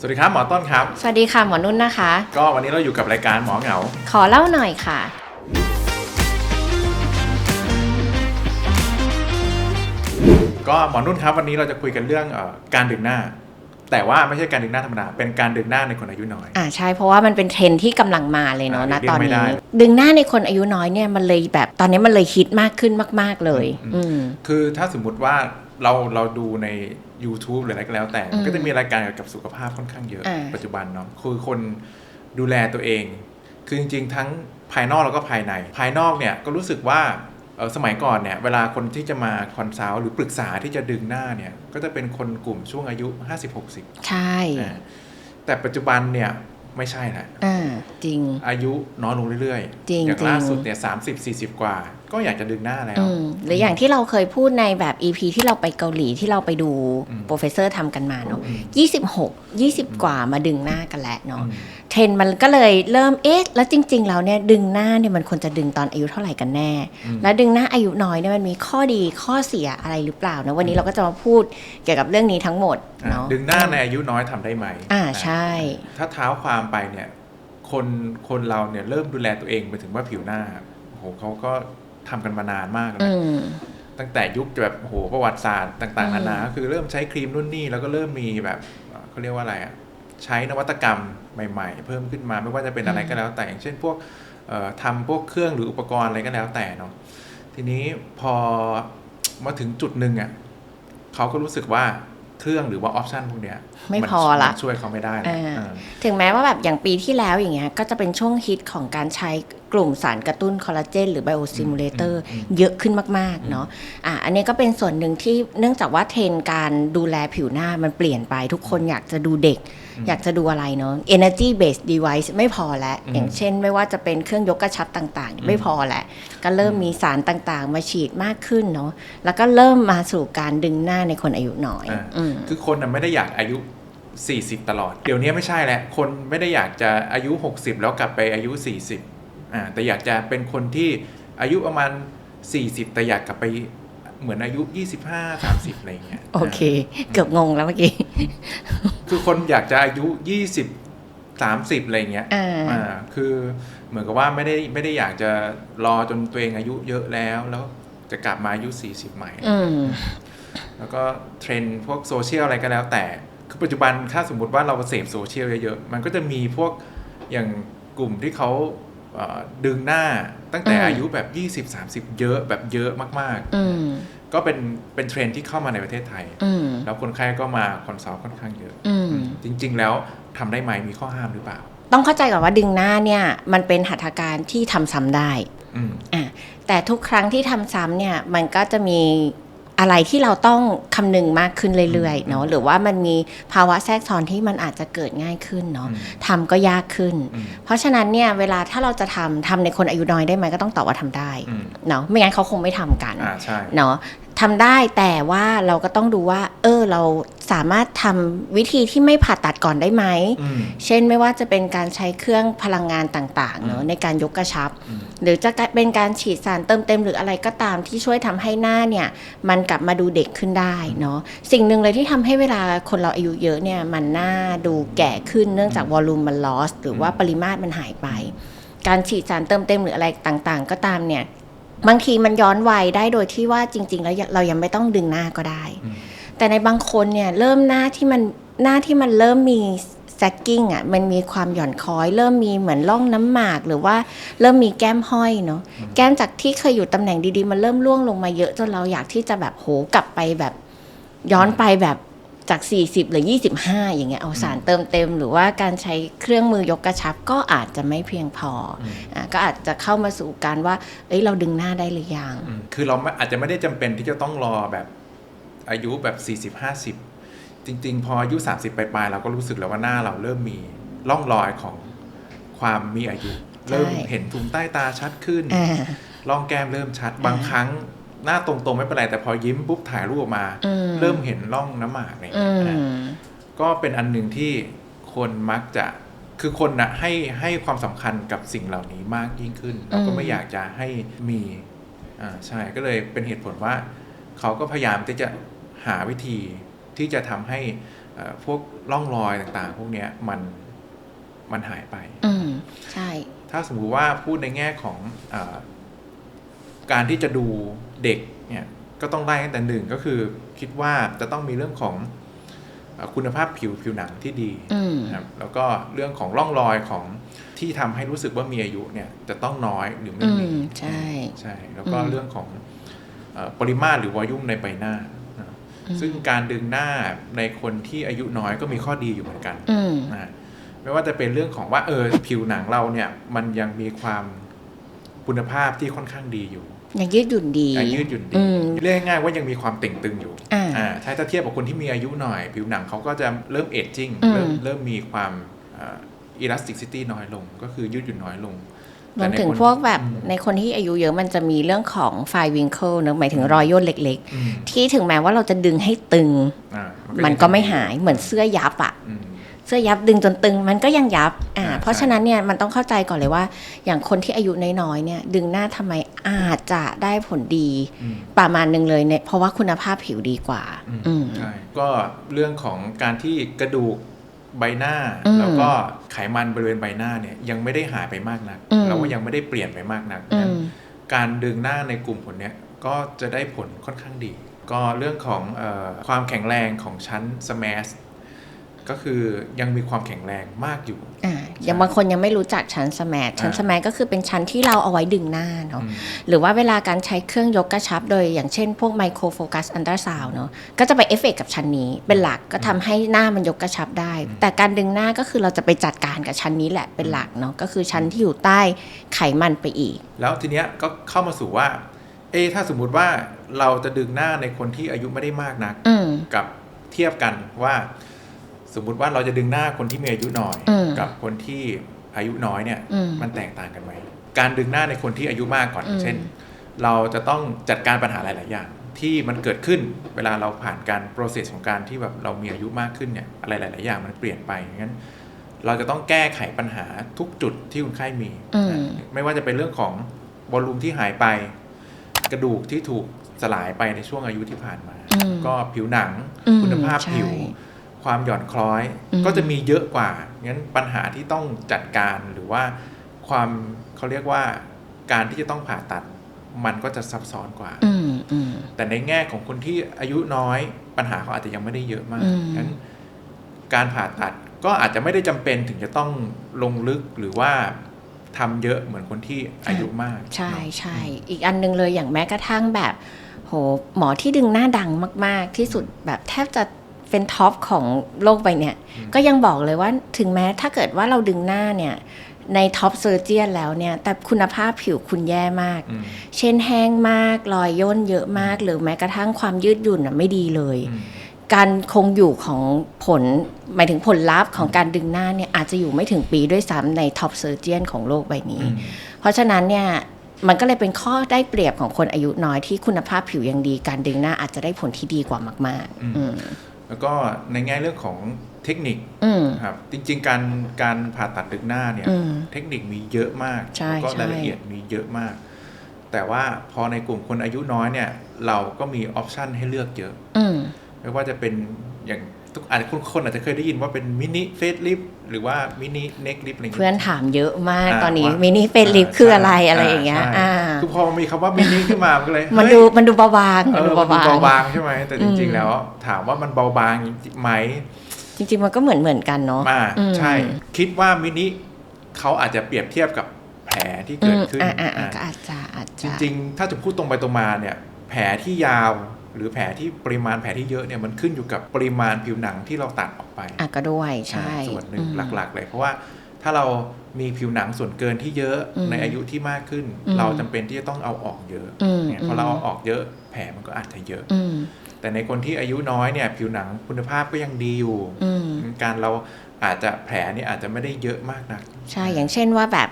สวัสดีครับหมอต้นครับ สวัสดีค่ะหมอนุ่นนะคะ ก็วันนี้เราอยู่กับรายการหมอเหงา ขอเล่าหน่อยค่ะ ก็หมอนุ่นครับวันนี้เราจะคุยกันเรื่องเออการดึงหน้า แต่ว่าไม่ใช่การดึงหน้าธรรมดาเป็นการดึงหน้าในคนอายุน้อย อ่าใช่เพราะว่ามันเป็นเทรนด์ที่กำลังมาเลยเนาะอ่านะเลี่ยงตอนไม่ได้ นี้ ดึงหน้าในคนอายุน้อยเนี่ยมันเลยแบบตอนนี้มันเลยฮิตมากขึ้นมาก ๆเลย อืมอืมคือถ้าสมมุติว่าเราเราดูใน YouTube หรืออะไรก็แล้วแต่อืมก็จะมีรายการเกี่ยวกับสุขภาพค่อนข้างเยอะอ่าปัจจุบันเนาะคือคนดูแลตัวเอง คือจริง ๆ ทั้งภายนอกแล้วก็ภายใน ภายนอกเนี่ยก็รู้สึกว่าเอ่อสมัยก่อนเนี่ยเวลาคนที่จะมาคอนซัลท์หรือปรึกษาที่จะดึงหน้าเนี่ยก็จะเป็นคนกลุ่มช่วงอายุ 50-60 ใช่อ่าแต่ปัจจุบันเนี่ยไม่ใช่ละอ่าจริง อายุน้อยลงเรื่อยๆจริงอย่างจริงล่าสุดเนี่ยสามสิบสี่สิบกว่า ก็อยากจะดึงหน้าแล้วอืมหรืออย่างที่เราเคยพูดในแบบ EP ที่เราไปเกาหลีที่เราไปดูอืมโปรเฟสเซอร์ทำกันมาเนาะอืม26 20 กว่ามาดึงหน้ากันแล้วเนาะอืมเทรนด์มันก็เลยเริ่มเอ๊ะแล้วจริง ๆ แล้วเนี่ยดึงหน้าเนี่ยมันควรจะดึงตอนอายุเท่าไหร่กันแน่อืมแล้วดึงหน้าอายุน้อยเนี่ยมันมีข้อดีข้อเสียอะไรหรือเปล่านะวันนี้เราก็จะมาพูดเกี่ยวกับเรื่องนี้ทั้งหมดอะเนาะดึงหน้าในอายุน้อยทำได้ไหมอ่าอะใช่ ถ้าเท้าความไปเนี่ยคนคนเราเนี่ยเริ่มดูแลตัวเองไปถึงว่าผิวหน้าโอ้โหเขาก็ ทำกันมานานมากแล้วอืนะมตั้งแต่ยุคแบบโอ้โหประวัติศาสตร์ต่างอืๆมนานาก็คือเริ่มใช้ครีมนู่นนี่แล้วก็เริ่มมีแบบเอ่อเขาเรียกว่าอะไรอะใช้นวัตกรรมใหม่ ๆ เพิ่มขึ้นมาไม่ว่าจะเป็นอะไรก็แล้ว แต่อย่างเช่นพวกเอ่อทำพวกเครื่องหรืออุปกรณ์อะไรก็แล้วแต่เนาะทีนี้พอมาถึงจุดหนึ่งอะเขาก็รู้สึกว่าเครื่องหรือว่าออปชันพวกเนี้ยไม่นพอละมันช่วยเขาไม่ได้นะอ่าเออถึงแม้ว่าแบบอย่างปีที่แล้วอย่างเงี้ยก็จะเป็นช่วงฮิตของการใช้ กลุ่มสารกระตุ้นคอลลาเจนหรือไบโอซิมูเลเตอร์อืมอืมเยอะขึ้นมากๆเนาะอะอันนี้ก็เป็นส่วนหนึ่งที่เนื่องจากว่าเทรนด์การดูแลผิวหน้ามันเปลี่ยนไป ทุกคนอยากจะดูเด็ก อยากจะดูอะไรเนาะ energy based device ไม่พอแล้วอืมอย่างเช่น ไม่ว่าจะเป็นเครื่องยกกระชับต่างๆ ไม่พอแล้วก็เริ่มมีสารต่างๆ มาฉีดมากขึ้นเนาะแล้วก็เริ่มมาสู่การดึงหน้าในคนอายุน้อยอ่าอืมคือคนน่ะไม่ได้อยากอายุ40 ตลอด เดี๋ยวนี้ไม่ใช่แล้ว คนไม่ได้อยากจะอายุ 60 แล้วกลับไปอายุ 40 อ่าแต่อยากจะเป็นคนที่อายุประมาณ 40 แต่อยากกลับไปเหมือนอายุ 25 30 อะไรอย่างเงี้ยโอเค เกือบงงแล้วเมื่อกี้ คือคนอยากจะอายุ 20 30 อะไรอย่างเงี้ยอ่าอ่าคือเหมือนกับว่าไม่ได้ไม่ได้อยากจะรอจนตัวเองอายุเยอะแล้วแล้วจะกลับมาอายุ 40 ใหม่อืมแล้วก็เทรนด์พวกโซเชียลอะไรก็แล้วแต่ คือปัจจุบันถ้าสมมุติว่าเราเสพโซเชียลเยอะๆ มันก็จะมีพวกอย่างกลุ่มที่เขาเอ่อ ดึงหน้าตั้งแต่อืมอายุแบบ 20-30 เยอะแบบเยอะมากอืมๆก็เป็นเป็นเทรนด์ที่เข้ามาในประเทศไทยอืมแล้วคนไข้ก็มาคอนซัลท์ค่อนข้างเยอะอืมจริง ๆ แล้วทำได้ไหมมีข้อห้ามหรือเปล่า ต้องเข้าใจก่อนว่าดึงหน้าเนี่ย มันเป็นหัตถการที่ทำซ้ำได้อืมอะแต่ทุกครั้งที่ทำซ้ำเนี่ยมันก็จะมี อะไรที่เราต้องคำนึงมากขึ้นเรื่อยๆเนาะหรือว่ามันมีภาวะแทรกซ้อนที่มันอาจจะเกิดง่ายขึ้นเนาะอืมทำก็ยากขึ้น อืม เพราะฉะนั้นเนี่ยเวลาถ้าเราจะทำทำในคนอายุน้อยได้ไหมก็ต้องตอบว่าทำได้อืมเนาะไม่งั้นเขาคงไม่ทำกัน อ่าใช่ เนาะ ทำได้แต่ว่าเราก็ต้องดูว่า เออเราสามารถทำวิธีที่ไม่ผ่าตัดก่อนได้ไหมอืมเช่นไม่ว่าจะเป็นการใช้เครื่องพลังงานต่างๆเนอะอืมในการยกกระชับอืมหรือจะเป็นการฉีดสารเติมเต็มหรืออะไรก็ตามที่ช่วยทำให้หน้าเนี่ย มันกลับมาดูเด็กขึ้นได้เนาะสิ่งหนึ่งเลยที่ทำให้เวลาคนเราอายุเยอะเนี่ย มันหน้าดูแก่ขึ้นเนื่องจากวอลลุ่มมันลอสหรือว่าปริมาตรมันหายไปการฉีดสารเติมเต็มหรืออะไรต่างๆ ก็ตามเนี่ย บางทีมันย้อนวัยได้โดยที่ว่าจริง ๆ แล้วเรายังไม่ต้องดึงหน้าก็ได้อืมแต่ในบางคนเนี่ยเริ่มหน้าที่มันหน้าที่มันเริ่มมีแซกกิ้งอะมันมีความหย่อนคล้อย เริ่มมีเหมือนร่องน้ำหมากหรือว่าเริ่มมีแก้มห้อยเนาะแก้มจากที่เคยอยู่ตำแหน่งดีๆ มันเริ่มร่วงลงมาเยอะจนเราอยากที่จะแบบโหกลับไปแบบย้อนไปแบบ จาก 40 หรือ 25 อย่างเงี้ยเอาสารเติมเต็ม หรือว่าการใช้เครื่องมือยกกระชับก็อาจจะไม่เพียงพออมอะก็อาจจะเข้ามาสู่การว่า เอ้ยเราดึงหน้าได้หรือยัง อืมคือเราไม่อาจจะไม่ได้จำเป็นที่จะต้องรอแบบอายุแบบ 40 50 จริง ๆ พออายุ 30 ปลายๆเราก็รู้สึกแล้วว่าหน้าเราเริ่มมีร่องรอยของความมีอายุใช่เริ่มเห็นถุงใต้ตาชัดขึ้น อ่า ร่องแก้มเริ่มชัดบางครั้ง หน้าตรงๆไม่เป็นไร แต่พอยิ้มปุ๊บถ่ายรูปออกมาอืมเริ่มเห็นร่องน้ำหมากอะไรอย่างอืเงี้ยนะมก็เป็นอันหนึ่งที่คนมักจะคือคนนะให้ให้ความสำคัญกับสิ่งเหล่านี้มากยิ่งขึ้นแล้วก็อืมไม่อยากจะให้มีอ่าใช่ก็เลยเป็นเหตุผลว่า เขาก็พยายามที่จะหาวิธีที่จะทำให้เอ่อพวกร่องรอยต่างๆ พวกเนี้ยมันมันหายไป อืมใช่ ถ้าสมมุติว่าพูดในแง่ของอาการที่จะดู เด็กเนี่ยก็ต้องได้ตั้งแต่หนึ่งก็คือคิดว่าจะต้องมีเรื่องของเอ่อคุณภาพผิวผิวหนังที่ดีอืมนะครับแล้วก็เรื่องของร่องรอยของที่ทำให้รู้สึกว่ามีอายุเนี่ยจะต้องน้อยหรือไม่อืมีมใช่ใช่แล้วก็อืมเรื่องของเอ่อปริมาตรหรือวอลลุ่มในใบหน้านะซึ่งการดึงหน้าในคนที่อายุน้อยก็มีข้อดีอยู่เหมือนกันอืมนะไม่ว่าจะเป็นเรื่องของว่าเออผิวหนังเราเนี่ยมันยังมีความคุณภาพที่ค่อนข้างดีอยู่ ยังยืดหยุ่นดีอะยืดหยุ่นดีอืมเรียกง่ายๆว่ายังมีความเต่งตึงอยู่อ่าใช่ถ้าเทียบกับคนที่มีอายุหน่อย ผิวหนังเขาก็จะเริ่มเอจจิ้งอืมเริ่มเริ่มมีความอิลาสติกซิตี้น้อยลง ก็คือยืดหยุ่นน้อยลงรวมถึงแต่ในคนพวกแบบอืมในคนที่อายุเยอะมันจะมีเรื่องของไฟวิงเคิลเนอะหมายถึงรอยย่นเล็กอืมๆที่ถึงแม้ว่าเราจะดึงให้ตึงอ่ามันก็ไม่หายเหมือนเสื้อยับอะอืม เสื้อยับดึงจนตึงมันก็ยังยับอ่าอ่าเพราะใช่ฉะนั้นเนี่ยมันต้องเข้าใจก่อนเลยว่า อย่างคนที่อายุน้อยๆเนี่ยดึงหน้าทำไมอาจจะได้ผลดีอืมประมาณหนึ่งเลยเนี่ยเพราะว่าคุณภาพผิวดีกว่าอืมอืมใช่ก็เรื่องของการที่กระดูกใบหน้าอืมแล้วก็ไขมันบริเวณใบหน้าเนี่ยยังไม่ได้หายไปมากนักอืมแล้วก็ยังไม่ได้เปลี่ยนไปมากนักอืงั้นมการดึงหน้าในกลุ่มคนเนี้ยก็จะได้ผลค่อนข้างดี ก็เรื่องของเออความแข็งแรงของชั้นสแมส ก็คือยังมีความแข็งแรงมากอยู่อ่าอย่างบางคนยังไม่รู้จักชั้นสแมทชั้นอ่าสแมทก็คือเป็นชั้นที่เราเอาไว้ดึงหน้าเนาะอืมหรือว่าเวลาการใช้เครื่องยกกระชับโดยอย่างเช่นพวกไมโครโฟกัสอันตราซาวเนาะก็จะไปเอฟเฟกต์กับชั้นนี้เป็นหลักก็ทำให้หน้ามันยกกระชับได้ แต่การดึงหน้าก็คือเราจะไปจัดการกับชั้นนี้แหละเป็นหลักเนาะก็คือชั้นที่อยู่ใต้ไขมันไปอีก แล้วทีเนี้ยก็เข้ามาสู่ว่าเอะถ้าสมมุติว่าเราจะดึงหน้าในคนที่อายุไม่ได้มากนักอืมกับเทียบกันว่าส มมุติว่าเราจะดึงหน้าคนที่มีอายุน้อยอืมกับคนที่อายุน้อยเนี่ยอืมมันแตกต่างกันไหมการดึงหน้าในคนที่อายุมากก่อนอืมเช่น เราจะต้องจัดการปัญหาหลาย ๆ อย่าง ที่มันเกิดขึ้นเวลาเราผ่านการ process ของการที่แบบเรามีอายุมากขึ้นเนี่ยอะไรหลาย ๆ อย่างมันเปลี่ยนไปงั้นเราจะต้องแก้ไขปัญหาทุกจุดที่คนไข้มีอืมนะไม่ว่าจะเป็นเรื่องของวอลลุ่มที่หายไป กระดูกที่ถูกสลายไปในช่วงอายุที่ผ่านมาอืมก็ผิวหนังอืมคุณภาพใช่ผิว ความหย่อนคล้อยอืมก็จะมีเยอะกว่า งั้นปัญหาที่ต้องจัดการหรือว่าความเขาเรียกว่าการที่จะต้องผ่าตัดมันก็จะซับซ้อนกว่าอืมอืมแต่ในแง่ของคนที่อายุน้อยปัญหาเขาอาจจะยังไม่ได้เยอะมากอืมงั้นการผ่าตัดก็อาจจะไม่ได้จำเป็นถึงจะต้องลงลึกหรือว่าทำเยอะเหมือนคนที่อายุมาก ใช่เนอะใช่อีกอันหนึงเลยอย่างแม้กระทั่งแบบ โห หมอที่ดึงหน้าดังมาก ๆ ที่สุดแบบแทบจะ เป็นท็อปของโลกไปเนี่ย ก็ยังบอกเลยว่าถึงแม้ถ้าเกิดว่าเราดึงหน้าเนี่ย ในท็อปเซอร์เจียนแล้วเนี่ย แต่คุณภาพผิวคุณแย่มากอืมเช่นแห้งมาก รอยย่นเยอะมาก หรือแม้กระทั่งความยืดหยุ่นน่ะไม่ดีเลยอืมการคงอยู่ของผล หมายถึงผลลัพธ์ของการดึงหน้าเนี่ยอาจจะอยู่ไม่ถึงปีด้วยซ้ำในท็อปเซอร์เจียนของโลกใบนี้อืมเพราะฉะนั้นเนี่ยมันก็เลยเป็นข้อได้เปรียบของคนอายุน้อยที่คุณภาพผิวยังดี การดึงหน้าอาจจะได้ผลที่ดีกว่ามากอืมๆอืม แล้วก็ในแง่เรื่องของเทคนิคอืมครับจริง ๆ การการผ่าตัดดึงหน้าเนี่ยอืมเทคนิคมีเยอะมากใช่แล้วก็ใช่รายละเอียดมีเยอะมาก แต่ว่าพอในกลุ่มคนอายุน้อยเนี่ย เราก็มีออปชันให้เลือกเยอะอืมไม่ว่าจะเป็นอย่างทุกอาจจะคนคนอาจจะเคยได้ยินว่าเป็นมินิเฟสลิฟ หรือว่ามินิเน็กลิฟอะไรอย่างเพื่เงี้อนยถามเยอะมากอ่าตอนนี้ว่ามินิเฟรนลิฟอ่าคืออะไรใช่อะไรอย่างเงี้ยใช่อ่าคือพอมีคำว่ามินิขึ้นมามันก็เลยมันเฮ้ยดูมันดูเบาบางเอมันอดูมันเบาดูบางเบาบางใช่ไหมแต่จริงอืๆมแล้ว ถามว่ามันเบาบางจริงๆไหมจริง ๆ มันก็เหมือนเหมือนกันเนาะมาอืมใช่ คิดว่ามินิเขาอาจจะเปรียบเทียบกับแผลที่อืเกิดมขึ้นอ่าอ่าอ่าก็อาจจะอาจจจะริง ๆ ถ้าจะพูดตรงไปตรงมาเนี่ย แผลที่ยาว หรือแผลที่ปริมาณแผลที่เยอะเนี่ยมันขึ้นอยู่กับปริมาณผิวหนังที่เราตัดออกไปอะก็ด้วยใช่อ่าส่วนหนึ่งอืมหลักๆ เลย เพราะว่าถ้าเรามีผิวหนังส่วนเกินที่เยอะอืมในอายุที่มากขึ้นอืมเราจำเป็นที่จะต้องเอาออกเยอะอืมเนี่ยพอเราเอาออกเยอะแผลมันก็อาจจะเยอะอืมแต่ในคนที่อายุน้อยเนี่ยผิวหนังคุณภาพก็ยังดีอยู่อืมการเราอาจจะแผลนี่อาจจะไม่ได้เยอะมากนัก ใช่อย่างเช่นว่าแบบ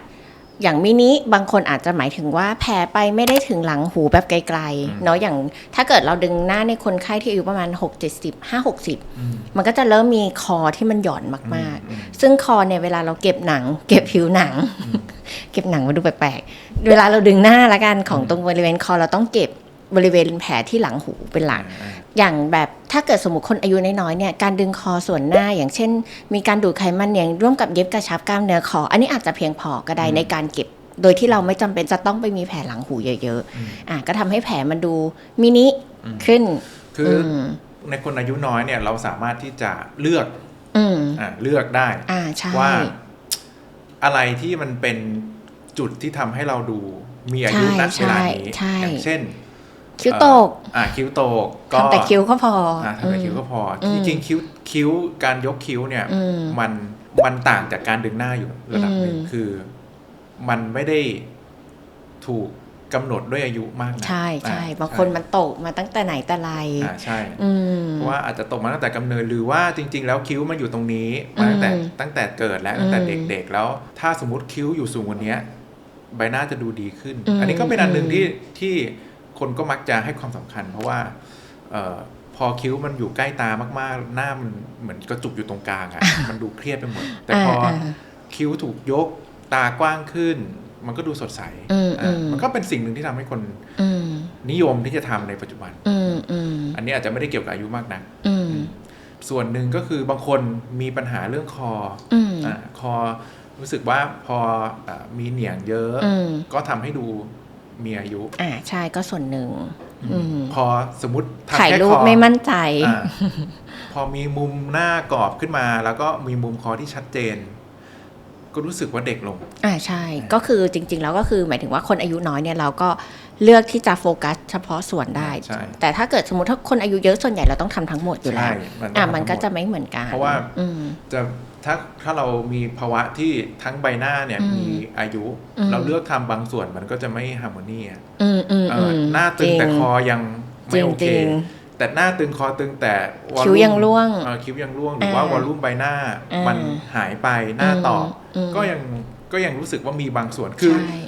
อย่างมินิบางคนอาจจะหมายถึงว่าแผลไปไม่ได้ถึงหลังหูแบบไกลอืมๆเนาะอย่างถ้าเกิดเราดึงหน้าในคนไข้ที่อายุประมาณ 6 70 5 60อืมมันก็จะเริ่มมีคอที่มันหย่อนมากอืมๆซึ่งคอเนี่ยเวลาเราเก็บหนัง เก็บผิวหนัง เก็บหนังมาดูแปลกๆ เวลาเราดึงหน้าละกันของตรงบริเวณคอเราต้องเก็บบริเวณแผลที่หลังหูเป็นหลัก อ่าอย่างแบบถ้าเกิดสมมติคนอายุน้อยๆเนี่ยการดึงคอส่วนหน้าอย่างเช่น มีการดูดไขมันเนี่ยร่วมกับเย็บกระชับกล้ามเนื้อคอ อันนี้อาจจะเพียงพอก็ได้อืมในการเก็บ โดยที่เราไม่จำเป็นจะต้องไปมีแผลหลังหูเยอะอืมๆอะก็ทำให้แผลมันดูมินิอืมขึ้น คืออมในคนอายุน้อยเนี่ยเราสามารถที่จะเลือกอืมอ่าเลือกได้อ่าใช่ว่า อะไรที่มันเป็นจุดที่ทำให้เราดูมีอายุใช่ณเวลานี้ใช่อย่างเช่น คิ้วโตก อ่าคิ้วโตกก็ทำแต่คิ้วก็พออ่าทำแต่คิ้วก็พอออืมจริงๆคิ้วคิ้วการยกคิ้วเนี่ยอืมมันมันต่างจากการดึงหน้าอยู่ระดับหนึ่งอืมคือ มันไม่ได้ถูกกำหนดด้วยอายุมากนะใช่ใช่อ่บางคนมันโตกมาตั้งแต่ไหนแต่ไรอ่าใช่อืมเพราะว่าอาจจะตกมาตั้งแต่กำเนิดหรือว่าจริง ๆ แล้วคิ้วมันอยู่ตรงนี้มาตั้งแต่อืมตั้งแต่เกิดแล้วตั้งแต่อืมเด็ก ๆ แล้ว ถ้าสมมติคิ้วอยู่สูงกว่านี้ใบหน้าจะดูดีขึ้นอืมอันนี้ก็เป็นอันหนึ่งอืมที่ที่ คนก็มักจะให้ความสำคัญ เพราะว่าเอ่อพอคิ้วมันอยู่ใกล้ตามากๆ หน้ามันเหมือนกระจุกอยู่ตรงกลางอะมันดูเครียดไปหมด แต่พออาคิ้วถูกยกตากว้างขึ้น มันก็ดูสดใสอืมอะอืมมันก็เป็นสิ่งหนึ่งที่ทำให้คนอืมนิยมที่จะทำในปัจจุบันอืมอืมอันนี้อาจจะไม่ได้เกี่ยวกับอายุมากนักอืมส่วนหนึ่งก็คือบางคนมีปัญหาเรื่องคออืมอ่าคอรู้สึกว่าพออามีเหนียงเยอะอืมก็ก็ทำให้ดู มีอายุอ่าใช่ก็ส่วนหนึ่งอืมพอสมมติทำถ่ายแค่รูคปอไม่มั่นใจอ่าพอมีมุมหน้ากรอบขึ้นมา แล้วก็มีมุมคอที่ชัดเจน ก็รู้สึกว่าเด็กลง อ่าใช่ ก็คือจริง ๆ แล้วก็คือหมายถึงว่าคนอายุน้อยเนี่ยเราก็เลือกที่จะโฟกัสเฉพาะส่วนได้ใช่แต่ถ้าเกิดสมมติถ้าคนอายุเยอะส่วนใหญ่เราต้องทำทั้งหมดอยู่แล้วใช่มันต้องอะทำมันก็ทั้งหมดจะไม่เหมือนกัน เพราะว่าอืมจะ ถ้าถ้าเรามีภาวะที่ทั้งใบหน้าเนี่ยอืมมีอายุอืมเราเลือกทำบางส่วนมันก็จะไม่ฮาร์โมนีอะอืมอืมเออือมหน้าตึงแต่จริคอยังไม่โอเคจริงแต่หน้าตึงคอตึงแต่วอลคิ้วยังร่วงเออคิ้วยังร่วงหรือว่าอ่าวอลลุ่มใบหน้าอ่ามัมันหายไปหน้าตอบอืมก็ยังก็ยังรู้สึกว่ามีบางส่วนคือใช่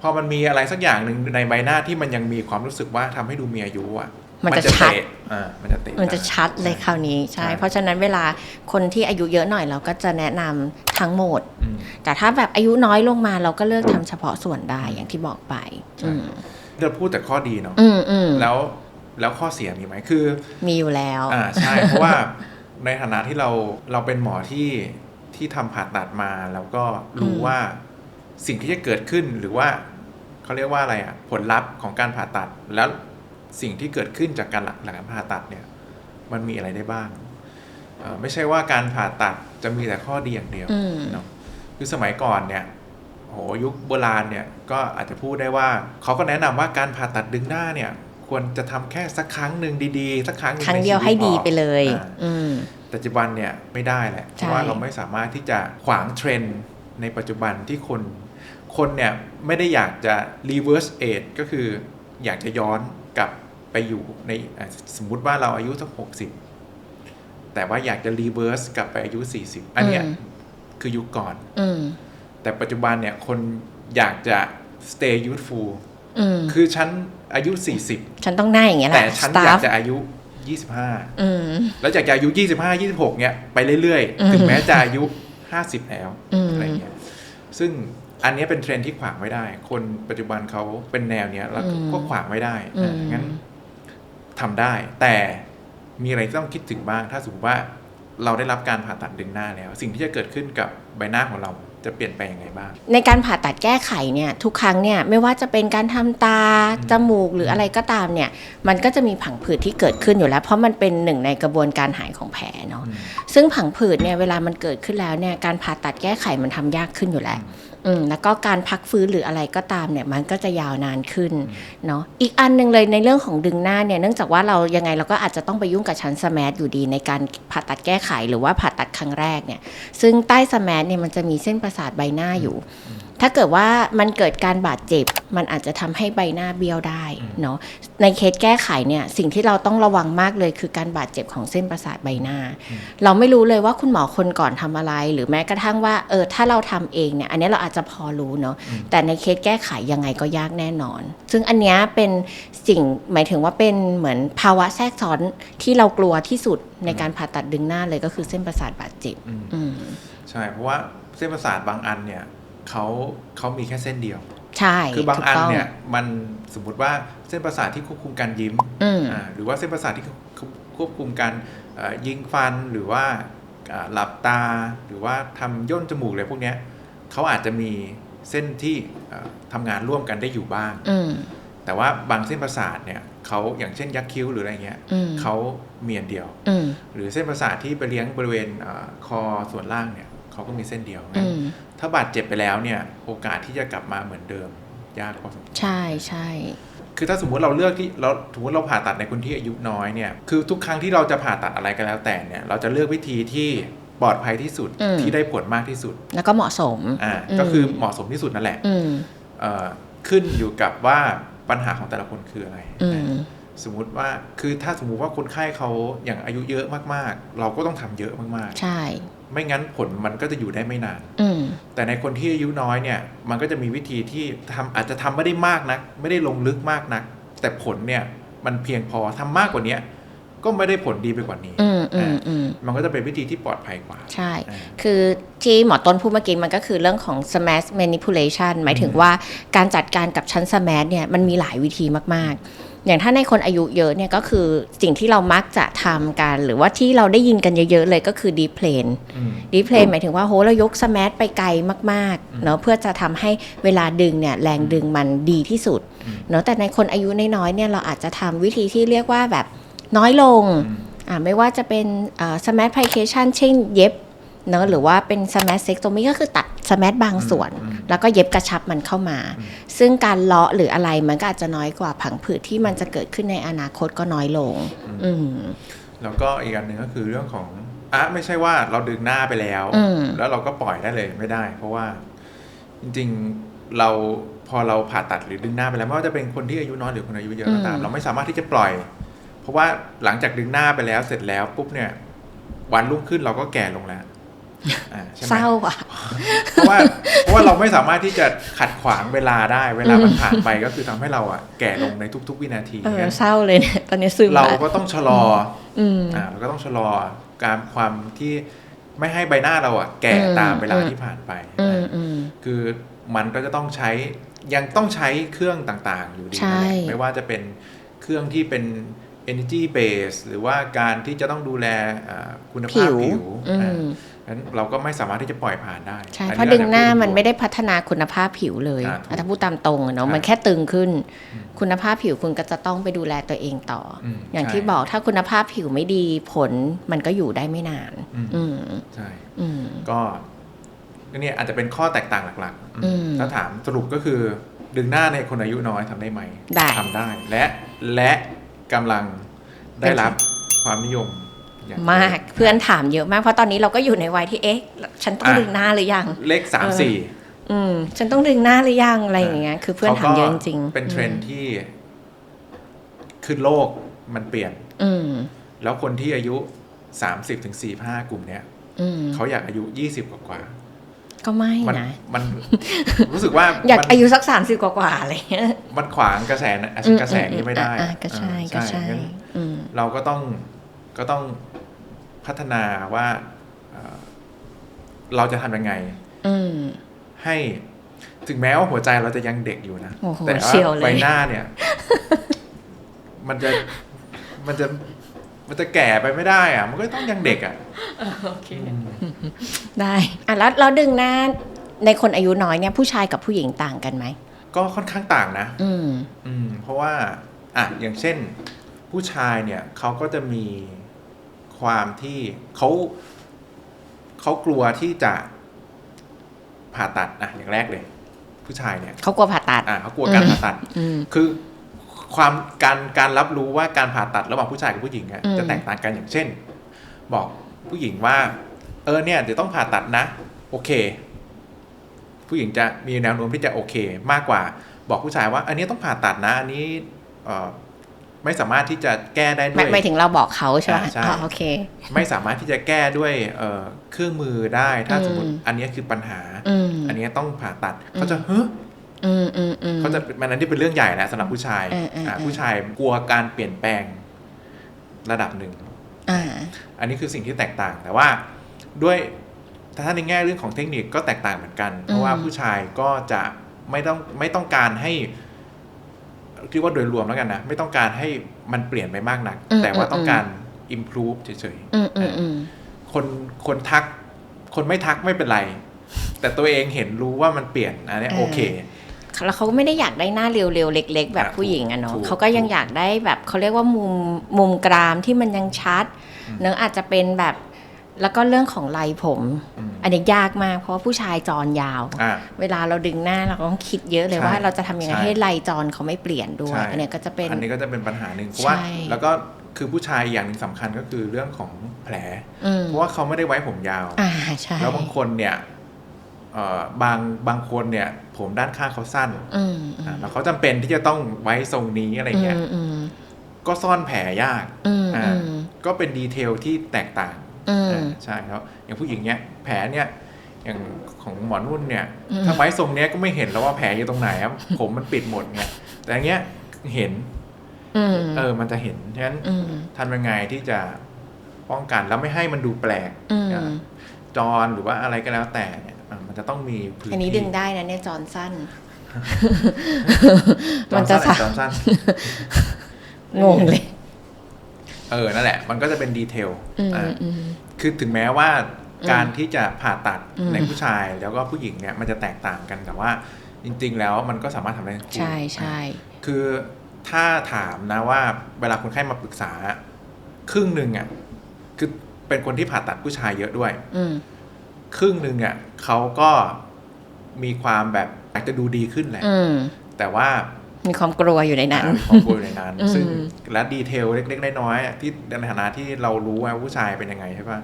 พอมันมีอะไรสักอย่างหนึ่งในใบหน้าที่มันยังมีความรู้สึกว่าทำให้ดูมีอายุอะ มันจะชัดเตะอ่ามันจะเตะมันจะตาชัดเลยคราวนี้ใช่ใช่ เพราะฉะนั้นเวลาคนที่อายุเยอะหน่อยเราก็จะแนะนำทั้งหมดอืมแต่ถ้าแบบอายุน้อยลงมาเราก็เลือกทำเฉพาะส่วนได้อย่างที่บอกไปใช่อืมเราพูดแต่ข้อดีเนาะอืมอืมแล้วแล้วข้อเสียมีไหมคือ มีอยู่แล้วอ่าใช่เพราะว่าในฐานะที่เราเราเป็นหมอที่ที่ทำผ่าตัดมาแล้วก็รู้อืมว่าสิ่งที่จะเกิดขึ้นหรือว่าเขาเรียกว่าอะไรอะผลลัพธ์ของการผ่าตัดแล้ว สิ่งที่เกิดขึ้นจากการหลังหลังการผ่าตัดเนี่ยมันมีอะไรได้บ้างเอ่อไม่ใช่ว่าการผ่าตัดจะมีแต่ข้อดีอย่างเดียวอืมเนาะคือสมัยก่อนเนี่ยโหยุคโบราณเนี่ยก็อาจจะพูดได้ว่าเขาก็แนะนำว่าการผ่าตัดดึงหน้าเนี่ย ควรจะทำแค่สักครั้งหนึ่งดีๆ สักครั้งหนึ่งครั้งในเดียวชีตให้ดีพอไปเลยอ่าอืมปัจจุบันเนี่ยไม่ได้แหละเพใช่ราะว่าเราไม่สามารถที่จะขวางเทรนด์ในปัจจุบันที่คน คนเนี่ยไม่ได้อยากจะ reverse age ก็คืออยากจะย้อน กลับไปอยู่ในอะสมมุติว่าเราอายุสักหกสิบแต่ว่าอยากจะ reverse กลับไปอายุ40อันเนี้ยอืมคือยุคก่อนอืมแต่ปัจจุบันเนี่ยคนอยากจะ stay youthful อืมคือฉันอายุ40ฉันต้องหน้าอย่างเงี้ยแหแต่ละฉันสตาอยากฟจะอายุ25อืมแล้วจากจะอายุ25 26เนี่ยไปเรื่อยอืมๆถึงแม้จะอายุ50แล้วอืมอะไรเงี้ยซึ่ง อันเนี้ยเป็นเทรนด์ที่ขวางไม่ได้ คนปัจจุบันเขาเป็นแนวเนี้ยแล้วก็อืมก็ขวางไม่ได้อืมอะงั้นทำได้ แต่มีอะไรที่ต้องคิดถึงบ้าง ถ้าสมมติว่าเราได้รับการผ่าตัดดึงหน้าแล้ว สิ่งที่จะเกิดขึ้นกับใบหน้าของเรา จะเปลี่ยนแปลงยังไงบ้าง ในการผ่าตัดแก้ไขเนี่ยทุกครั้งเนี่ยไม่ว่าจะเป็นการทำตาอืมจมูกหรืออะไรก็ตามเนี่ยมันก็จะมีผังผืดที่เกิดขึ้นอยู่แล้ว เพราะมันเป็นหนึ่งในกระบวนการหายของแผลเนาะอืมซึ่งผังผืดเนี่ยเวลามันเกิดขึ้นแล้วเนี่ยการผ่าตัดแก้ไขมันทำยากขึ้นอยู่แล้วอืมแล้วก็การพักฟื้นหรืออะไรก็ตามเนี่ยมันก็จะยาวนานขึ้นเนาะอีกอันหนึ่งเลยในเรื่องของดึงหน้าเนี่ยเนื่องจากว่าเรายังไงเราก็อาจจะต้องไปยุ่งกับชั้นสแมทอยู่ดีในการผ่าตัดแก้ไขหรือว่าผ่าตัดครั้งแรกเนี่ยซึ่งใต้สแมทเนี่ยมันจะมีเส้นประประสาทใบหน้าอยู่ ถ้าเกิดว่ามันเกิดการบาดเจ็บ มันอาจจะทำให้ใบหน้าเบี้ยวได้เนาะ ในเคสแก้ไขเนี่ยสิ่งที่เราต้องระวังมากเลยคือการบาดเจ็บของเส้นประสาทใบหน้า เราไม่รู้เลยว่าคุณหมอคนก่อนทำอะไร หรือแม้กระทั่งว่าเออถ้าเราทำเองเนี่ยอันนี้เราอาจจะพอรู้เนาะ แต่ในเคสแก้ไขยังไงก็ยากแน่นอน ซึ่งอันเนี้ยเป็นสิ่งหมายถึงว่าเป็นเหมือนภาวะแทรกซ้อนที่เรากลัวที่สุดในการผ่าตัดดึงหน้าเลยก็คือเส้นประสาทบาดเจ็บอือใช่เพราะว่า เส้นประสาทบางอันเนี่ยเขาเขามีแค่เส้นเดียว ใช่คือบางถูกอันต้เนี่ยมันสมมติว่าเส้นประสาทที่ควบคุมการยิ้มอืมอ่าหรือว่าเส้นประสาทที่ควบคุมการเอ่อยิงฟันหรือว่าอ่าหลับตาหรือว่าทำย่นจมูกอะไรพวกเนี้ยเขาอาจจะมีเส้นที่เอ่อทำงานร่วมกันได้อยู่บ้างอืมแต่ว่าบางเส้นประสาทเนี่ยเขาอย่างเช่นยักษ์คิ้วหรืออะไรเงี้ยอืมเขามีอันเดียวอืมหรือเส้นประสาทที่ไปเลี้ยงบริเวณอาคอส่วนล่างเนี่ย เขาก็มีเส้นเดียวงั้อืนมถ้าบาดเจ็บไปแล้วเนี่ย โอกาสที่จะกลับมาเหมือนเดิม ยากพอสมควรใช่ใช่คือถ้าสมมุติเราเลือกที่เราสมมติเราผ่าตัดในคนที่อายุน้อยเนี่ยคือทุกครั้งที่เราจะผ่าตัดอะไรก็แล้วแต่เนี่ย เราจะเลือกวิธีที่ปลอดภัยที่สุดที่ได้ผลมากที่สุด แล้วก็เหมาะสมอ่าก็คือเหมาะสมที่สุดนั่นแหละอืมเอ่อขึ้นอยู่กับว่าปัญหาของแต่ละคนคืออะไรอืมสมมุติว่าคือถ้าสมมุติว่าคนไข้เขาอย่างอายุเยอะมากๆ เราก็ต้องทำเยอะมากใช่ๆ ไม่งั้นผลมันก็จะอยู่ได้ไม่นานอืมแต่ในคนที่อายุน้อยเนี่ย มันก็จะมีวิธีที่ทำอาจจะทำไม่ได้มากนัก ไม่ได้ลงลึกมากนัก แต่ผลเนี่ยมันเพียงพอทำมากกว่าเนี้ยก็ไม่ได้ผลดีไปกว่านี้อืมอืมอืมมันก็จะเป็นวิธีที่ปลอดภัยกว่า ใช่อ่าคือที่หมอต้นพูดเมื่อกี้มันก็คือเรื่องของ smash manipulation หมายถึงว่าการจัดการกับชั้น smash เนี่ยมันมีหลายวิธีมาก ๆ อย่างถ้าในคนอายุเยอะเนี่ยก็คือสิ่งที่เรามักจะทำกัน หรือว่าที่เราได้ยินกันเยอะๆเลยก็คือ deep plane อืม deep plane หมายถึงว่าโหเรายก smash ไปไกลมากๆเนาะเพื่อจะทำให้เวลาดึงเนี่ยแรงดึงมันดีที่สุดอืมเนาะแต่ในคนอายุน้อยๆเนี่ยเราอาจจะทำวิธีที่เรียกว่าแบบน้อยลงอืมอ่าไม่ว่าจะเป็นสมาร์ทพ i เคชันเช่นเย็บเนอะหรือว่าเป็นสมาร์ทเซ็กโตมีก็คือตัด สมาร์ทบางส่วนอืมแล้วก็เย็บกระชับมันเข้ามาอืมซึ่งการเลาะหรืออะไรมันก็อาจจะน้อยกว่าผังผืดที่มันจะเกิดขึ้นในอนาคตก็น้อยลง อืมแล้วก็อีกอันหนึ่งก็คือเรื่องของอะไม่ใช่ว่าเราดึงหน้าไปแล้วอืมแล้วเราก็ปล่อยได้เลยไม่ได้ เพราะว่าจริงๆเราพอเราผ่าตัดหรือดึงหน้าไปแล้วไม่ว่าจะเป็นคนที่อายุน้อยหรือคนอายุเยอะก็ตามอืมเราไม่สามารถที่จะปล่อย เพราะว่าหลังจากดึงหน้าไปแล้วเสร็จแล้วปุ๊บเนี่ย วันรุ่งขึ้นเราก็แก่ลงแล้วอ่าใช่ไหม เศร้าอะเพราะว่าเพราะว่าเราไม่สามารถที่จะขัดขวางเวลาได้เวลามันผ่านไปก็คือทำให้เราอะแก่ลงในทุก ๆ วินาทีเอองั้นเศร้าเลยเนี่ยตอนนี้ซึมเราละก็ต้องชะลออืมอ่าเราก็ต้องชะลอการความที่ไม่ให้ใบหน้าเราอะแก่อืมตามเวลาอืมที่ผ่านไปอืมนะอืมคือมันก็จะต้องใช้ยังต้องใช้เครื่องต่างๆ อยู่ดีใช่นั่นแหละไม่ว่าจะเป็นเครื่องที่เป็น energy base หรือว่าการที่จะต้องดูแลอ่าคุณภาผิพวผิวอือ่าม นั้นเราก็ไม่สามารถที่จะปล่อยผ่านได้ใช่อัเพราะดึงหน้าเรจะพูมันไม่ได้พัฒนาคุณภาพผิวเลยอ่าถูกถ้าพูดตามตรงอะเนาะใช่มันแค่ตึงขึ้นอืมคุณภาพผิวคุณก็จะต้องไปดูแลตัวเองต่ออมอย่างใช่ที่บอกถ้าคุณภาพผิวไม่ดีผลมันก็อยู่ได้ไม่นานอืมอืมใช่อืมก็เนี่ยอาจจะเป็นข้อแตกต่างหลักๆอืมอืมถ้าถามสรุปก็คือ ดึงหน้าในคนอายุน้อยทำได้ไหมได้ทำได้และและกำลังได้รับความนิยมอย่าง มากเพื่อนถามเยอะมาก เพราะตอนนี้เราก็อยู่ในวัยที่เอ๊ะ ฉันต้องดึงหน้าหรือยัง เลขสามเออสี่อืม ฉันต้องดึงหน้าหรือยังอะไรอย่างเงี้ยคือเพื่อนถามเยอะจริงๆเป็นเทรนด์ที่ คือโลกมันเปลี่ยน อืม แล้วคนที่อายุ30ถึง45กลุ่มเนี้ยอืมเขาอยากอายุ20กว่ากว่าก็ไม่มันนะมันรู้สึกว่าอยากมันอายุสักสามสิบกว่าๆอะไรเงี้ยมันขวางกระแสนะกระแสนี้ไม่ได้อะอะก็ใช่อ่าก็ใช่งั้นอืมเราก็ต้อง ก็ต้องพัฒนาว่าเอ่อเราจะทำยังไงอืมให้ถึงแม้ว่าหัวใจเราจะยังเด็กอยู่นะโอ้โหแต่เชียวว่าเลยใบหน้าเนี่ย มันจะมันจะมันจะแก่ไปไม่ได้อะมันก็ต้องยังเด็กอะโอเคได้อะแล้วเราดึงหน้าในคนอายุน้อยเนี่ยผู้ชายกับผู้หญิงต่างกันไหม ก็ค่อนข้างต่างนะ อืมอืมเพราะว่า อะอย่างเช่น ผู้ชายเนี่ยเขาก็จะมี ความที่เขาเขากลัวที่จะผ่าตัดอะอย่างแรกเลย ผู้ชายเนี่ยเขากลัวผ่าตัดอะเขากลัวการอืมผ่าตัดอืมคือความการการรับรู้ว่าการผ่าตัดระหว่างผู้ชายกับผู้หญิงอะอืมจะแตกต่างกันอย่างเช่น บอกผู้หญิงว่า เออเนี่ยเดี๋ยวต้องผ่าตัดนะ โอเค ผู้หญิงจะมีแนวโน้มที่จะโอเค มากกว่า บอกผู้ชายว่า อันนี้ต้องผ่าตัดนะ อันนี้เอ่อ ไม่สามารถที่จะแก้ได้หด้มาวยหมายถึงเราบอกเขาใช่ไหมอ่าใช่อ๋อโอเค ไม่สามารถที่จะแก้ด้วยเอ่อเครื่องมือได้ ถ้าอืมสมมติอันนี้คือปัญหาอืมอันนี้ต้องผ่าตัดเขาจะเฮ้ยอืมอืมอืมเขาจะมันนั้นที่เป็นเรื่องใหญ่แล้วสำหรับผู้ชายเออเออเออผู้ชายกลัวการเปลี่ยนแปลงระดับหนึ่งอ่าอันนี้คือสิ่งที่แตกต่างแต่ว่าด้วยถ้าในแง่เรื่องของเทคนิคก็แตกต่างเหมือนกัน เพราะว่าผู้ชายก็จะไม่ต้องไม่ต้องการให้ คิดว่าโดยรวมแล้วกันนะ ไม่ต้องการให้มันเปลี่ยนไปมากนัก แต่ว่าต้องการ improve เฉยอืมอืมอืมๆคนคนทัก คนไม่ทักไม่เป็นไร แต่ตัวเองเห็นรู้ว่ามันเปลี่ยนอันเนี้ยโอเคแล้วเขาก็ไม่ได้อยากได้หน้าเร็วๆเล็ก ๆ แบบอะผู้หญิงอะเนาะถูกเขาก็ยังอยากได้แบบเขาเรียกว่ามุมมุมกรามที่มันยังชัดอืมเนื้อะอาจจะเป็นแบบ แล้วก็เรื่องของลายผมอืมอันนี้ยากมากเพราะว่าผู้ชายจรยาว อ่า เวลาเราดึงหน้าเราก็ต้องคิดเยอะเลยใช่ว่าเราจะทำยังไงใช่ให้ลายจรเขาไม่เปลี่ยนด้วย ใช่ อันเนี้ยก็จะเป็น อันนี้ก็จะเป็นปัญหาหนึ่งเพราะว่าใช่ แล้วก็คือผู้ชายอย่างหนึ่งสำคัญก็คือเรื่องของแผล อืมเพราะว่าเขาไม่ได้ไว้ผมยาว อ่าใช่แล้วบางคนเนี่ยเอ่อบางบางคนเนี่ย ผมด้านข้างเขาสั้นอืมอือ่ามแล้วเขาจำเป็นที่จะต้องไว้ทรงนี้อะไรเงี้ยอืมอืมก็ซ่อนแผลยาก อืมอ่า อืม ก็เป็นดีเทลที่แตกต่างอืมอ่า ใช่ครับอย่างผู้หญิงเนี่ยแผลเนี่ยอย่างของหมอนุ่นเนี่ยอืมถ้าไว้ทรงเนี้ยก็ไม่เห็นแล้วว่าแผลอยู่ตรงไหนครับผมมันปิดหมดไงแต่อันเนี้ยเห็นอืมเออ มันจะเห็นฉะนั้นอืมทำยังไงที่จะป้องกันแล้วไม่ให้มันดูแปลกอืมอ่าจอนหรือว่าอะไรก็แล้วแต่เนี่ยอะมันจะต้องมีพื้นที่อันนี้ดึงได้นะเนี่ยจอนสั้นจมัอนนจะสั้นสาจอนสั้นงงเลย เออนั่นแหละ มันก็จะเป็นดีเทลอืมอ่าอืมคือถึงแม้ว่าอืมการที่จะผ่าตัดอืมในผู้ชายแล้วก็ผู้หญิงเนี่ยมันจะแตกต่างกันแต่ว่าจริง ๆ แล้วมันก็สามารถทำได้ทั้งคู่ใช่ใช่คือถ้าถามนะว่าเวลาคนไข้มาปรึกษา ครึ่งหนึ่งอะคือเป็นคนที่ผ่าตัดผู้ชายเยอะด้วย อืมครึ่งหนึ่งอะเขาก็มีความแบบอยากจะดูดีขึ้นแหละอืมแต่ว่า มีความกลัวอยู่ในนั้นอ่ามีความกลัวอยู่ในนั้นอืมซึ่งและดีเทลเล็กๆน้อยๆอะที่ในฐานะที่เรารู้ว่าผู้ชายเป็นยังไงใช่ปะ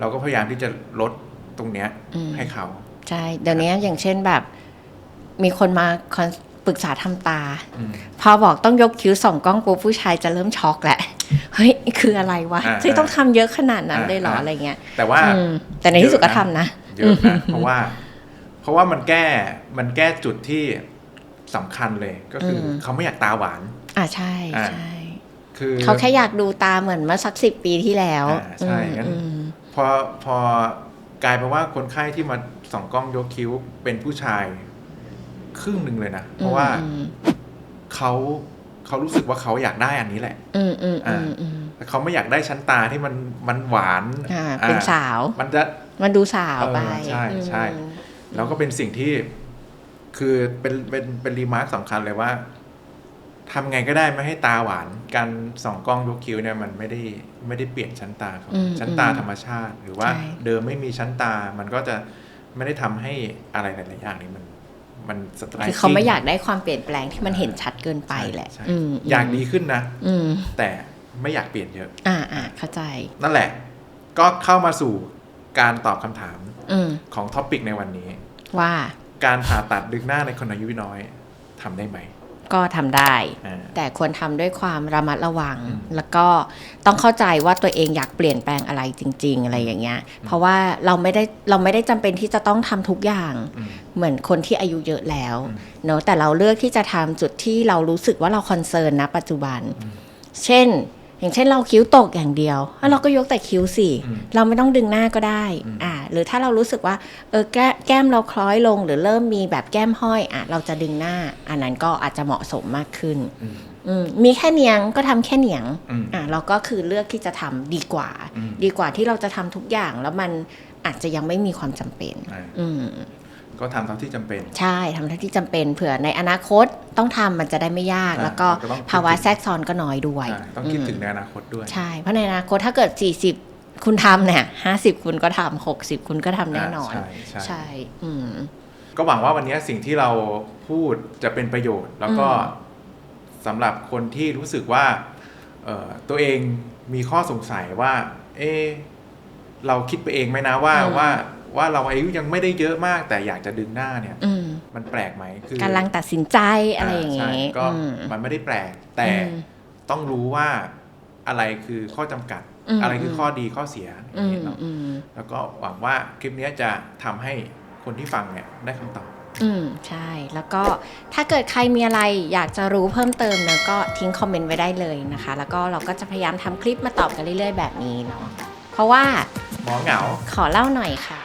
เราก็พยายามที่จะลดตรงเนี้ยอืมให้เขา ใช่ เดี๋ยวนี้อย่างเช่นแบบ มีคนมาคอนปรึกษาทำตาอืมพอบอกต้องยกคิ้วส่องกล้องปุ๊บผู้ชายจะเริ่มช็อกแหละเฮ้ยคืออะไรวะอ่าที่ต้องทำเยอะขนาดนั้นอ่าเลยเหรออ่าอะไรเงี้ย แต่ว่าอืมแต่ในที่สุดก็ทำนะเยอะนะเพราะว่า เพราะว่ามันแก้มันแก้จุดที่ สำคัญเลยก็คืออมเขาไม่อยากตาหวาน อ่าใช่อ่าใช่คือเขาแค่อยากดูตาเหมือนเมื่อสักสิบปีที่แล้วอ่าใช่งั้นอืมพอพอกลายเป็นว่าคนไข้ที่มาส่องกล้องยกคิ้วเป็นผู้ชาย ครึ่งหนึ่งเลยนะ เพราะว่าอืมเขาเขารู้สึกว่าเขาอยากได้อันนี้แหละ อืมอืมอืมอืมแต่เขาไม่อยากได้ชั้นตาที่มันมันหวานอ่าเป็นอ่สาว มันจะมันดูสาวไปเออใช่ใช่อืมแล้วก็เป็นสิ่งที่ คือเป็นเป็นเป็นรีมาร์คสำคัญเลยว่าทำไงก็ได้ไม่ให้ตาหวาน การส่องกล้องยกคิ้วเนี่ยมันไม่ได้ไม่ได้เปลี่ยนชั้นตาเขาอืมชั้นตาธรรมชาติ หรือว่าใช่ เดิมไม่มีชั้นตา มันก็จะไม่ได้ทำให้อะไรหลายๆอย่างนี้มัน มันสไตล์คือเขาไม่อยากได้ความเปลี่ยนแปลงที่มันเห็นชัดเกินไปแหละใช่อืมอยากดีขึ้นนะ อืมแต่ไม่อยากเปลี่ยนเยอะ อ่าอ่าเข้าใจ นั่นแหละ ก็เข้ามาสู่การตอบคำถามอืมของท็อปิกในวันนี้ ว่า การผ่าตัดดึงหน้าในคนอายุน้อยทำได้ไหม ก็ทำได้ อ่า แต่ควรทำด้วยความระมัดระวัง อืม แล้วก็ต้องเข้าใจว่าตัวเองอยากเปลี่ยนแปลงอะไรจริง ๆ อะไรอย่างเงี้ย เพราะว่าเราไม่ได้เราไม่ได้จำเป็นที่จะต้องทำทุกอย่าง อืม เหมือนคนที่อายุเยอะแล้วอืมเนอะแต่เราเลือกที่จะทำจุดที่เรารู้สึกว่าเราคอนเซิร์นนะปัจจุบันอืมเช่น อย่างเช่นเราคิ้วตกอย่างเดียวแล้วเราก็ยกแต่คิ้วสิอืมเราไม่ต้องดึงหน้าก็ได้อืมอ่าหรือถ้าเรารู้สึกว่าเออแก้แก้มเราคล้อยลง หรือเริ่มมีแบบแก้มห้อยอะเราจะดึงหน้า อันนั้นก็อาจจะเหมาะสมมากขึ้นอืมอืมมีแค่เนียงก็ทำแค่เนียงอืมอะเราก็คือเลือกที่จะทำดีกว่าอืมดีกว่าที่เราจะทำทุกอย่างแล้วมันอาจจะยังไม่มีความจำเป็นอ่าอืม ก็ทำเท่าที่จำเป็น ใช่ทำเท่าที่จำเป็นเผื่อในอนาคตต้องทำมันจะได้ไม่ยาก อ่าแล้วก็ก็ต้องคิดภาวะแทรกซ้อนก็น้อยด้วยอ่าต้องคิดถึงมในอนาคตด้วย ใช่ เพราะในอนาคตถ้าเกิด 40 คุณทำเนี่ยห้าสิบคุณก็ทำหกสิบคุณก็ทำแน่นอนใช่ใช่ ใช่อืม ก็หวังว่าวันนี้สิ่งที่เราพูดจะเป็นประโยชน์ แล้วก็อืม สำหรับคนที่รู้สึกว่าเอ่อตัวเองมีข้อสงสัยว่า เอะเราคิดไปเองไหมนะว่าว่า ว่าเราอายุยังไม่ได้เยอะมาก แต่อยากจะดึงหน้าเนี่ยอืมมันแปลกไหมคือกำลังตัดสินใจอะไรอย่างใช่งี้ก็อืมมันไม่ได้แปลก แต่อืมต้องรู้ว่าอะไรคือข้อจำกัดอืมอะไรคือข้อดีข้อเสียออืย่างมเงี้ยเนาะอืมแล้วก็หวังว่าคลิปนี้จะทำให้คนที่ฟังเนี่ยได้คำตอบอืมใช่ แล้วก็ถ้าเกิดใครมีอะไรอยากจะรู้เพิ่มเติมเนอะก็ทิ้งคอมเมนต์ไว้ได้เลยนะคะ แล้วก็เราก็จะพยายามทำคลิปมาตอบกันเรื่อยๆ แบบนี้เนาะเพราะว่าหมอเหงาขอเล่าหน่อยค่ะ